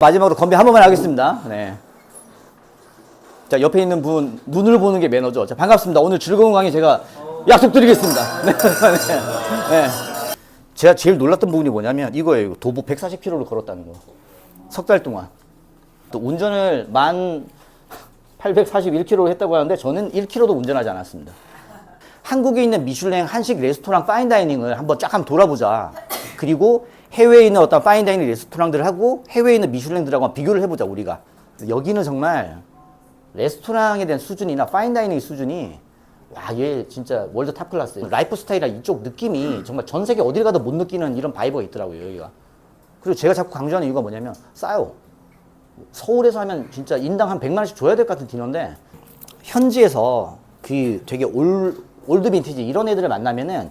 마지막으로 건배 한 번만 하겠습니다. 네. 자, 옆에 있는 분, 눈을 보는 게 매너죠. 자, 반갑습니다. 오늘 즐거운 강의 제가 약속드리겠습니다. 네. 네. 제가 제일 놀랐던 부분이 뭐냐면 이거예요. 이거. 도보 140km를 걸었다는 거. 석 달 동안. 또 운전을 만 841km로 했다고 하는데 저는 1km도 운전하지 않았습니다. 한국에 있는 미슐랭 한식 레스토랑 파인다이닝을 한번 쫙 한번 돌아보자. 그리고 해외에 있는 어떤 파인다이닝 레스토랑들하고 해외에 있는 미슐랭들하고 비교를 해보자, 우리가. 여기는 정말 레스토랑에 대한 수준이나 파인다이닝 수준이 와, 얘 진짜 월드 탑 클래스. 라이프 스타일이나 이쪽 느낌이 정말 전 세계 어딜 가도 못 느끼는 이런 바이버가 있더라고요, 여기가. 그리고 제가 자꾸 강조하는 이유가 뭐냐면 싸요. 서울에서 하면 진짜 인당 한 100만 원씩 줘야 될 것 같은 디너인데 현지에서 그 되게 올, 올드 빈티지 이런 애들을 만나면은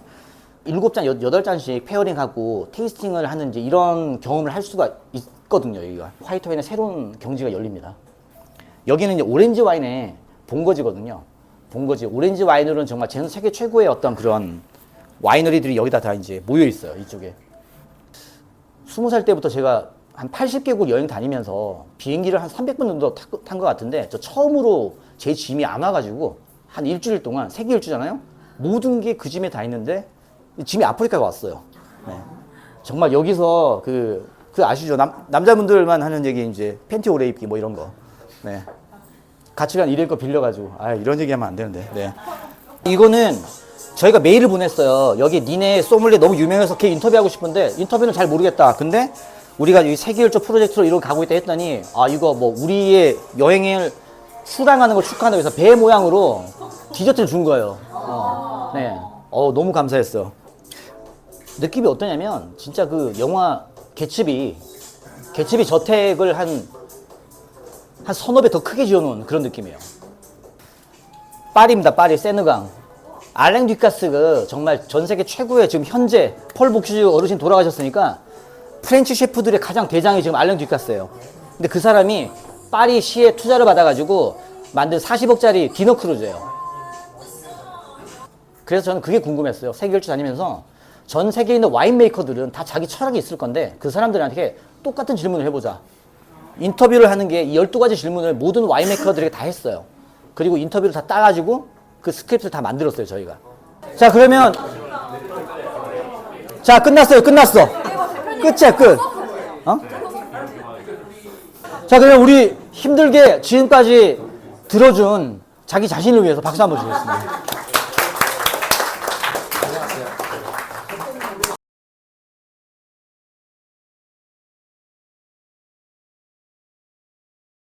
일곱 잔, 여- 여덟 잔씩 페어링하고 테이스팅을 하는 이제 이런 경험을 할 수가 있거든요, 여기가. 화이트 와인의 새로운 경지가 열립니다. 여기는 이제 오렌지 와인의 본거지거든요. 본거지. 오렌지 와인으로는 정말 전 세계 최고의 어떤 그런 와이너리들이 여기다 다 이제 모여 있어요, 이쪽에. 스무 살 때부터 제가 한 80개국 여행 다니면서 비행기를 한 300번 정도 탄 것 같은데 저 처음으로 제 짐이 안 와가지고 한 일주일 동안 세계 일주잖아요. 모든 게 그 짐에 다 있는데 짐이 아프리카가 왔어요. 네. 정말 여기서 그, 그 아시죠? 남, 남자분들만 하는 얘기 이제 팬티 오래 입기 뭐 이런 거. 네. 가치관 이럴 거 빌려가지고 아 이런 얘기 하면 안 되는데. 네. 이거는 저희가 메일을 보냈어요. 여기 니네 소믈리에 너무 유명해서 걔 인터뷰하고 싶은데 인터뷰는 잘 모르겠다. 근데 우리가 이 세계 일주 프로젝트로 이렇게 가고 있다 했더니 아 이거 뭐 우리의 여행을 수당하는 걸 축하한다고 해서 배 모양으로 디저트를 준 거예요. 어. 너무 감사했어. 느낌이 어떠냐면 진짜 그 영화 개츠비 개츠비 저택을 한 한 서너 배 더 크게 지어놓은 그런 느낌이에요. 파리입니다. 파리 세느강. 알랭 듀카스가 정말 전 세계 최고의 지금 현재 펄 복슈즈 어르신 돌아가셨으니까 프렌치 셰프들의 가장 대장이 지금 알랭 듀카스예요. 근데 그 사람이 파리 시에 투자를 받아가지고 만든 40억짜리 디너 크루즈예요. 그래서 저는 그게 궁금했어요. 세계 일주 다니면서 전 세계에 있는 와인 메이커들은 다 자기 철학이 있을 건데 그 사람들한테 똑같은 질문을 해보자. 인터뷰를 하는 게 이 12가지 질문을 모든 와인 메이커들에게 다 했어요. 그리고 인터뷰를 다 따가지고 그 스크립트를 다 만들었어요, 저희가. 자, 그러면 자, 끝났어요. 끝났어. 끝이야, 끝. 어? 자, 그러면 우리 힘들게 지금까지 들어준 자기 자신을 위해서 박수 한번 주겠습니다.